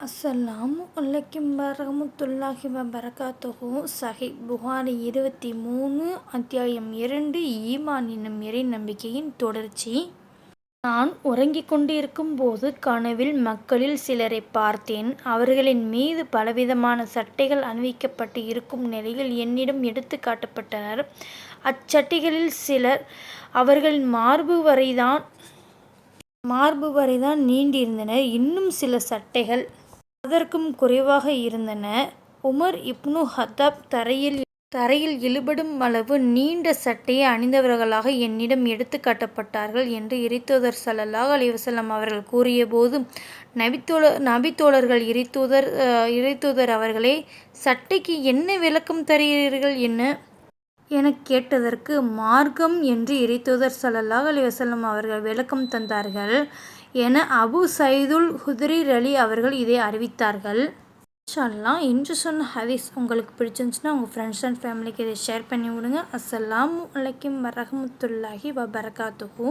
அஸ்ஸலாமு அலைக்கும் வரமத்துல்லாஹி வபரகாத்துஹு. சஹி புகாரி இருபத்தி மூணு அத்தியாயம் இரண்டு ஈமான் என்னும் இறை நம்பிக்கையின் தொடர்ச்சி. நான் உறங்கிக் கொண்டிருக்கும் போது கனவில் மக்களில் சிலரை பார்த்தேன். அவர்களின் மீது பலவிதமான சட்டைகள் அணிவிக்கப்பட்டு இருக்கும் நிலையில் என்னிடம் எடுத்து காட்டப்பட்டனர். அச்சட்டைகளில் சிலர் அவர்களின் மார்பு வரைதான் மார்பு வரைதான் நீண்டிருந்தனர். இன்னும் சில சட்டைகள் அதற்கும் குறைவாக இருந்தன. உமர் இப்னு ஹத்தாப் தரையில் தரையில் இழுபடும் அளவு நீண்ட சட்டையை அணிந்தவர்களாக என்னிடம் எடுத்து காட்டப்பட்டார்கள் என்று இறைத்தூதர் சல்லல்லாஹ் அலிவசல்லம் அவர்கள் அவர்கள் கூறியபோது நபித்தோழ நபித்தோழர்கள் இறைத்தூதர் இறைத்தூதர் அவர்களே சட்டைக்கு என்ன விளக்கம் தருகிறீர்கள் என்ன? எனக் கேட்டதற்கு மார்க்கம் என்று இறைத்தூதர் ஸல்லல்லாஹு அலைஹி வஸல்லம் அவர்கள் விளக்கம் தந்தார்கள் என அபு சைதுல் ஹுத்ரி அலி அவர்கள் இதை அறிவித்தார்கள். இன்ஷால்லாம் இன்று சொன்ன ஹதீஸ் உங்களுக்கு பிடிச்சிருந்துச்சுன்னா உங்கள் ஃப்ரெண்ட்ஸ் அண்ட் ஃபேமிலிக்கு இதை ஷேர் பண்ணி விடுங்க. அஸ்லாம் வலைக்கம் வரமத்துல்லாஹி வபரகாத்துஹு.